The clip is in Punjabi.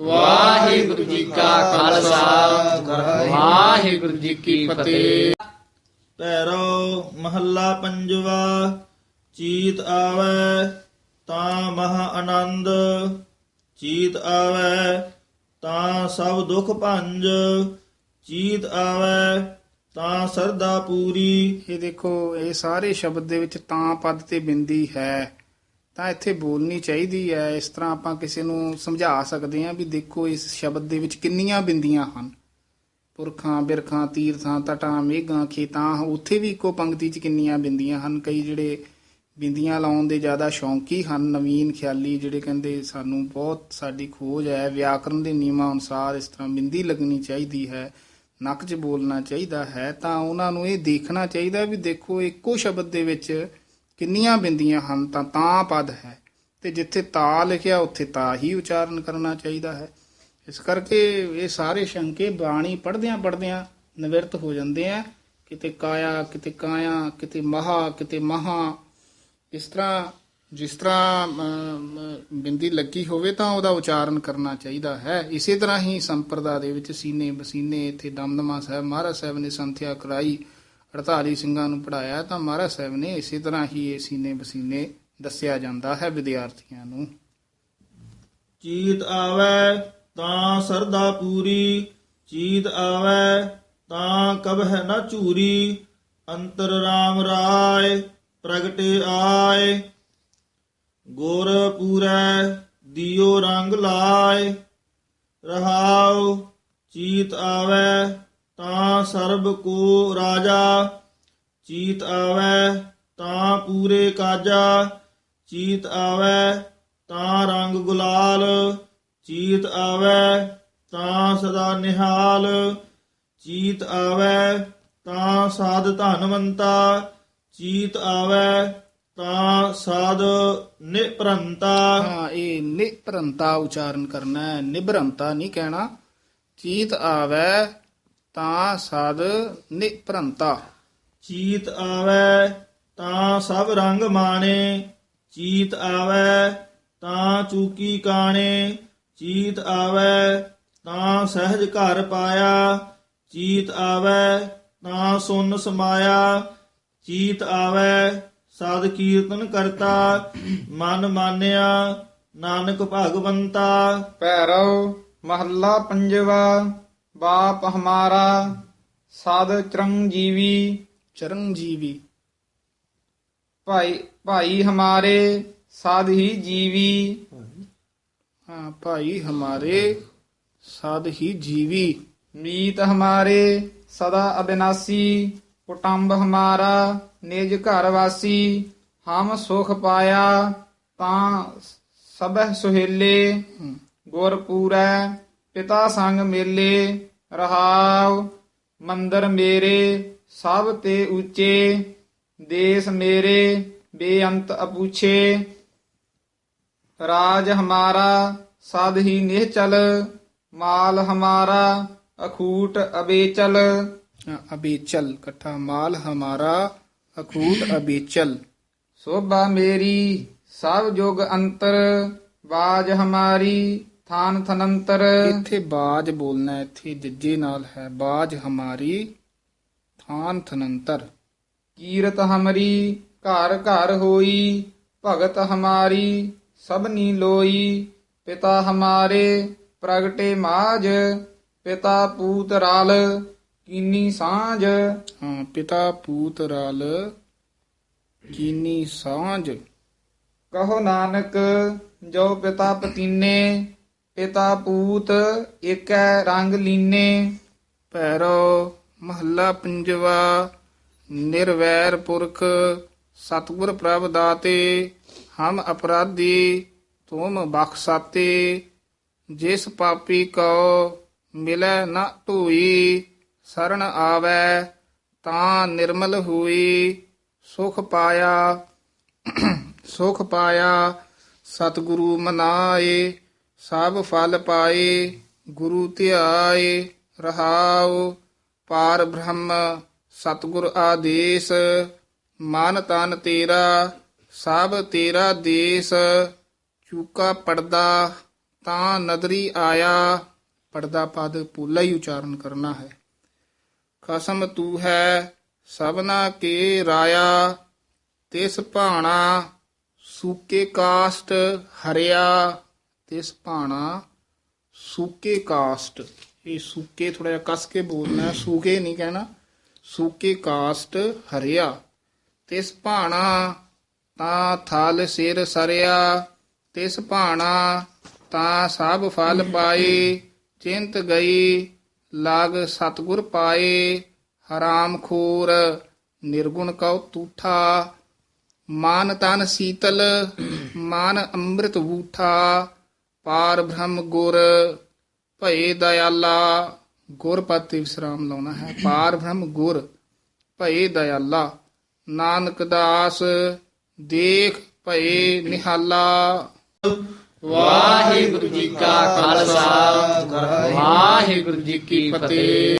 ਵਾਹਿਗੁਰੂ ਜੀ ਕਾ ਖਾਲਸਾ। ਵਾਹਿਗੁਰੂ ਜੀ ਕੀ ਫਤਿਹ। ਪੈਰੋ ਮਹੱਲਾ ਪੰਜਵਾ ਚੀਤ ਆਵੈ ਤਾਂ ਮਹਾ ਆਨੰਦ। ਚੀਤ ਆਵੈ ਤਾਂ ਸਭ ਦੁਖ ਭੰਜ। ਚੀਤ ਆਵੈ ਤਾਂ ਸਰਦਾ ਪੂਰੀ। ਇਹ ਦੇਖੋ ਇਹ ਸਾਰੇ ਸ਼ਬਦ ਦੇ ਵਿੱਚ ਤਾਂ ਪਦ ਤੇ ਬਿੰਦੀ ਹੈ। ਤਾਂ ਇੱਥੇ ਬੋਲਣੀ ਚਾਹੀਦੀ ਹੈ, ਇਸ ਤਰ੍ਹਾਂ ਆਪਾਂ ਕਿਸੇ ਨੂੰ ਸਮਝਾ ਸਕਦੇ ਹਾਂ ਵੀ ਦੇਖੋ ਇਸ ਸ਼ਬਦ ਦੇ ਵਿੱਚ ਕਿੰਨੀਆਂ ਬਿੰਦੀਆਂ ਹਨ। ਪੁਰਖਾਂ, ਬਿਰਖਾਂ, ਤੀਰਥਾਂ, ਤਟਾਂ, ਮੇਘਾਂ, ਖੇਤਾਂ, ਉੱਥੇ ਵੀ ਇੱਕੋ ਪੰਕਤੀ 'ਚ ਕਿੰਨੀਆਂ ਬਿੰਦੀਆਂ ਹਨ। ਕਈ ਜਿਹੜੇ ਬਿੰਦੀਆਂ ਲਾਉਣ ਦੇ ਜ਼ਿਆਦਾ ਸ਼ੌਂਕੀ ਹਨ, ਨਵੀਨ ਖਿਆਲੀ ਜਿਹੜੇ ਕਹਿੰਦੇ ਸਾਨੂੰ ਬਹੁਤ ਸਾਡੀ ਖੋਜ ਹੈ, ਵਿਆਕਰਨ ਦੇ ਨਿਯਮਾਂ ਅਨੁਸਾਰ ਇਸ ਤਰ੍ਹਾਂ ਬਿੰਦੀ ਲੱਗਣੀ ਚਾਹੀਦੀ ਹੈ, ਨੱਕ 'ਚ ਬੋਲਣਾ ਚਾਹੀਦਾ ਹੈ, ਤਾਂ ਉਹਨਾਂ ਨੂੰ ਇਹ ਦੇਖਣਾ ਚਾਹੀਦਾ ਵੀ ਦੇਖੋ ਇੱਕੋ ਸ਼ਬਦ ਦੇ ਵਿੱਚ ਕਿੰਨੀਆਂ ਬਿੰਦੀਆਂ ਹਨ ਤਾਂ ਤਾਂ ਪਦ ਹੈ। ਤੇ ਜਿੱਥੇ ਤਾ ਲਿਖਿਆ, ਉੱਥੇ ਤਾ ਹੀ ਉਚਾਰਨ ਕਰਨਾ ਚਾਹੀਦਾ ਹੈ। ਇਸ ਕਰਕੇ ਇਹ ਸਾਰੇ ਸ਼ੰਕੇ ਬਾਣੀ ਪੜਦਿਆਂ ਪੜਦਿਆਂ ਨਿਵਰਤ ਹੋ ਜਾਂਦੇ ਆ। ਕਿਤੇ ਕਾਇਆ ਕਿਤੇ ਕਾਇਆ, ਕਿਤੇ ਮਹਾ ਕਿਤੇ ਮਹਾ। ਇਸ ਤਰ੍ਹਾਂ, ਜਿਸ ਤਰ੍ਹਾਂ ਬਿੰਦੀ ਲੱਗੀ ਹੋਵੇ ਤਾਂ ਉਹਦਾ ਉਚਾਰਨ ਕਰਨਾ ਚਾਹੀਦਾ ਹੈ। ਇਸੇ ਤਰ੍ਹਾਂ ਹੀ ਸੰਪਰਦਾ ਦੇ ਵਿੱਚ ਸੀਨੇ, ਬਸੀਨੇ, ਇੱਥੇ ਦਮਦਮਾ ਸਾਹਿਬ, ਮਹਾਰਾਜ ਸਾਹਿਬ ਨੇ ਸੰਥਿਆ ਕਰਾਈ। 48 ਸਿੰਘਾਂ ਨੂੰ ਪੜਾਇਆ ਤਾਂ ਮਹਾਰਾਜ ਸਾਹਿਬ ਨੇ ਇਸੇ ਤਰ੍ਹਾਂ ਹੀ ਇਹ ਸੀਨੇ ਬਸੀਨੇ ਦੱਸਿਆ ਜਾਂਦਾ ਹੈ ਵਿਦਿਆਰਥੀਆਂ ਨੂੰ। ਚੀਤ ਆਵੈ ਤਾਂ ਸਰਦਾ ਪੂਰੀ, ਚੀਤ ਆਵੈ ਤਾਂ ਕਬਹਿ ਨਾ ਝੂਰੀ, ਅੰਤਰ ਰਾਮ ਰਾਏ ਪ੍ਰਗਟੇ ਆਏ। ਗੁਰ ਪੂਰੈ ਦਿਓ ਰੰਗ ਲਾਏ, ਰਹਾਉ ਚੀਤ ਆਵੈ ਤਾਂ ਸਰਬ ਕੋ ਰਾਜਾ, ਚੀਤ ਆਵੈ ਤਾਂ ਪੂਰੇ ਕਾਜਾ, ਚੀਤ ਆਵੈ ਤਾਂ ਰੰਗ ਗੁਲਾਲ, ਚੀਤ ਆਵੈ ਤਾਂ ਸਦਾ ਨਿਹਾਲ, ਚੀਤ ਆਵੈ ਤਾਂ ਸਾਧ ਧਨਵੰਤਾ, ਚੀਤ ਆਵੈ ਤਾਂ ਸਾਧ ਨਿਪਰੰਤਾ। ਹਾਂ, ਇਹ ਨਿਪਰੰਤਾ ਉਚਾਰਨ ਕਰਨਾ ਹੈ, ਨਿਭਰੰਤਾ ਨਹੀਂ ਕਹਿਣਾ। ਚੀਤ ਆਵੈ ਤਾਂ ਸਦ ਨਿਪਰੰਤਾ। ਚੀਤ ਆਵੈ ਤਾਂ ਸਭ ਰੰਗ ਮਾਣੇ ਚੀਤ ਆਵੈ ਤਾਂ ਚੂਕੀ ਕਾਣੇ ਚੀਤ ਆਵੈ ਤਾਂ ਸਹਿਜ ਘਰ ਪਾਇਆ ਚੀਤ ਆਵੈ ਤਾਂ ਸੁਨ ਸਮਾਇਆ ਚੀਤ ਆਵੈ ਸਾਧ ਕੀਰਤਨ ਕਰਤਾ ਮਨ ਮਾਨਿਆ ਨਾਨਕ ਭਗਵੰਤਾ। ਭੈਰਵ ਮਹੱਲਾ ਪੰਜਵਾ। ਬਾਪ ਹਮਾਰਾ ਸਾਧ ਚਰੰਜੀਵੀ। ਚਰਨਜੀਵੀ ਭਾਈ ਭਾਈ ਹਮਾਰੇ ਸਾਧ ਹੀ ਜੀਵੀ। ਹਾਂ ਭਾਈ ਹਮਾਰੇ ਸਦ ਹੀ ਜੀਵੀ। ਮੀਤ ਹਮਾਰੇ ਸਦਾ ਅਬਿਨਾਸੀ। ਕੁਟੰਬ ਹਮਾਰਾ ਨਿਜ ਘਰ ਵਾਸੀ। ਹਮ ਸੁਖ ਪਾਇਆ ਤਾਂ ਸਭੈ ਸੁਹੇਲੇ। ਗੁਰ ਪੂਰੈ ਪਿਤਾ ਸੰਗ ਮੇਲੇ ਰਹਾਉ ਮੰਦਰ ਮੇਰੇ ਸਭ ਤੇ ਉੱਚੇ ਦੇਸ ਮੇਰੇ ਬੇਅੰਤ ਅਪੂਛੇ ਰਾਜ ਹਮਾਰਾ ਸਦ ਹੀ ਨਿਹਚਲ ਮਾਲ ਹਮਾਰਾ ਅਖੂਟ ਅਬੇਚਲ ਹਾਂ, ਅਬੇਚਲ ਇਕੱਠਾ ਮਾਲ ਹਮਾਰਾ ਅਖੂਟ ਅਬੇਚਲ ਸੋਭਾ ਮੇਰੀ ਸਭ ਜੁਗ ਅੰਤਰ ਬਾਜ ਹਮਾਰੀ ਥਾਨ ਥਨੰਤਰ। ਇੱਥੇ ਬਾਜ ਬੋਲਣਾ ਇੱਥੇ ਜੱਜੇ ਨਾਲ ਹੈ ਬਾਜ ਹਮਾਰੀ ਥਾਨ ਥਨੰਤਰ। ਕੀਰਤ ਹਮਰੀ ਘਰ ਘਰ ਹੋਈ ਭਗਤ ਹਮਾਰੀ ਸਭਨੀ ਲੋਈ। ਪਿਤਾ ਹਮਾਰੇ ਪ੍ਰਗਟੇ ਮਾਜ ਪਿਤਾ ਪੂਤ ਰਲ ਕੀਨੀ ਸਾਂਝ। ਹਾਂ ਪਿਤਾ ਪੂਤ ਰਲ ਕੀਨੀ ਸਾਂਝ। ਕਹੋ ਨਾਨਕ ਜੋ ਪਿਤਾ ਪਤੀਨੇ ਪਿਤਾ ਪੂਤ, ਏਕੈ ਰੰਗ ਲੀਨੇ, ਭੈਰੋ ਮਹੱਲਾ ਪੰਜਵਾ, ਨਿਰਵੈਰ ਪੁਰਖ, ਸਤਿਗੁਰ ਪ੍ਰਭ ਦਾਤੇ, ਹਮ ਅਪਰਾਧੀ, ਤੁਮ ਬਖਸ਼ਾਤੇ, ਜਿਸ ਪਾਪੀ ਕੋ ਮਿਲੈ ਨਾ ਧੂਈ ਸਰਣ ਆਵੈ ਤਾਂ ਨਿਰਮਲ ਹੋਈ, ਸੁਖ ਪਾਇਆ ਸੁਖ ਪਾਇਆ, ਸਤਿਗੁਰੂ ਮਨਾਏ। ਸਭ ਫਲ ਪਾਏ, ਗੁਰੂ ਧਿਆਏ, ਰਹਾਉ। ਪਾਰ ਬ੍ਰਹਮ, ਸਤਿਗੁਰ ਆਦੇਸ਼, ਮਨ ਤਨ ਤੇਰਾ, ਸਭ ਤੇਰਾ ਦੇਸ। ਚੂਕਾ ਪੜਦਾ ਤਾਂ ਨਦਰੀ ਆਇਆ। ਪੜਦਾ ਪਦ ਪੂਲਾ ਹੀ ਉਚਾਰਨ ਕਰਨਾ ਹੈ। ਕਸਮ ਤੂੰ ਹੈ, ਸਭਨਾ ਕੇ ਰਾਇਆ। ਤਿਸ ਭਾਣਾ, ਸੂਕੇ ਕਾਸਟ ਹਰਿਆ। ਤਿਸ ਭਾਣਾ ਸੂਕੇ ਕਾਸਟ। ਇਹ ਸੂਕੇ ਥੋੜਾ ਜਿਹਾ ਕੱਸ ਕੇ ਬੋਲਣਾ ਹੈ, ਸੂਕੇ ਨਹੀਂ ਕਹਿਣਾ ਸੂਕੇ ਕਾਸਟ ਹਰਿਆ। ਤਿਸ ਭਾਣਾ ਤਾਂ ਥਲ ਸਿਰ ਸਰਿਆ ਤਿਸ ਭਾਣਾ ਤਾਂ ਸਭ ਫਲ ਪਾਏ ਚਿੰਤ ਗਈ ਲਾਗ ਸਤਗੁਰ ਪਾਏ ਹਰਾਮ ਖੋਰ ਨਿਰਗੁਣ ਕਉ ਤੂਠਾ। ਮਾਨ ਤਨ ਸੀਤਲ ਮਾਨ ਅੰਮ੍ਰਿਤ ਬੂਠਾ ਪਾਰ ਬ੍ਰਹਮ ਗੁਰ, ਭਏ ਦਇਆਲਾ, ਗੁਰ ਪਤੀ ਵਿਸਰਾਮ ਲਾਉਣਾ ਹੈ। ਪਾਰ ਬ੍ਰਹਮ ਗੁਰ, ਭਏ ਦਇਆਲਾ, ਨਾਨਕ ਦਾਸ, ਦੇਖ ਭਏ ਨਿਹਾਲਾ। ਵਾਹਿਗੁਰੂ ਜੀ ਕਾ ਖਾਲਸਾ, ਵਾਹਿਗੁਰੂ ਜੀ ਕੀ ਫਤਿਹ।